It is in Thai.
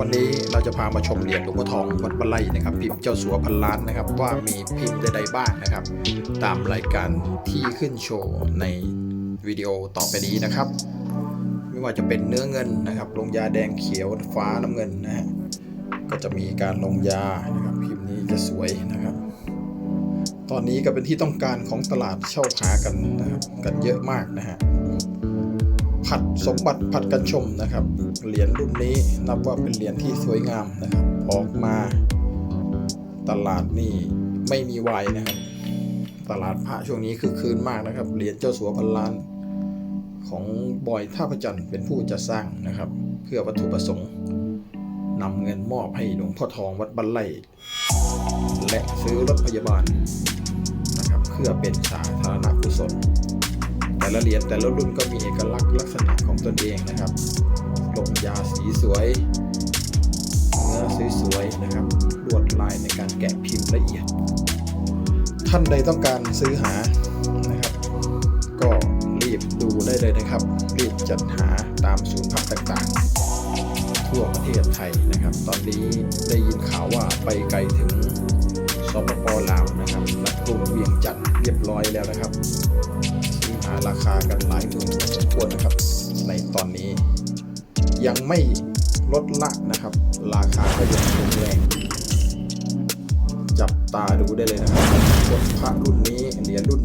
วันนี้เราจะพามาชมเหรียญหลวงพ่อทองวัดบันไลนะครับพิมพ์เจ้าสัวพันล้านนะครับ ว่ามีพิมพ์ใดๆบ้างนะครับ ตามรายการที่ขึ้นโชว์ในวิดีโอต่อไปนี้นะครับ ไม่ว่าจะเป็นเนื้อเงินนะครับ ลงยาแดงเขียวฟ้าน้ำเงินนะฮะก็จะมีการลงยานะครับพิมพ์นี้จะสวยนะครับ ตอนนี้ก็เป็นที่ต้องการของตลาดเช่าหากันนะครับกันเยอะมากนะฮะ ผัดสมบัติผัดกันชมนะครับ เหรียญรุ่นนี้นับว่าเป็นเหรียญที่สวยงามนะครับ ออกมา ตลาดนี่ไม่มีวายนะครับ ตลาดพระช่วงนี้คือคืนมากนะครับ เหรียญเจ้าสัวพันล้าน ของบอยท่าพระจันทร์เป็นผู้จะสร้างนะครับ เพื่อวัตถุประสงค์นำเงินมอบให้หลวงพ่อทองวัดบันไลและซื้อรถพยาบาลนะครับเพื่อเป็นสาธารณกุศล แต่ละเหรียญแต่ละรุ่นก็มีเอกลักษณ์ลักษณะของตนเองนะครับลงยาสีสวย เนื้อสวยๆนะครับลวดลายในการแกะพิมพ์ละเอียด ท่านใดต้องการซื้อหานะครับ ก็รีบดูได้เลยนะครับ รีบจัดหาตามศูนย์พักต่างๆ ทั่วประเทศไทยนะครับ ตอนนี้ได้ยินข่าวว่าไปไกลถึงสปปลาวนะครับและกรุงเวียงจันทร์เรียบร้อยแล้วนะครับ หาราคากันหลายหมื่นพอสมควรนะครับ ในตอนนี้ ยังไม่ลดละนะครับ ราคาก็ยังคงแรงจับตาดูได้เลยนะครับคนพระรุ่นนี้เหรียญรุ่น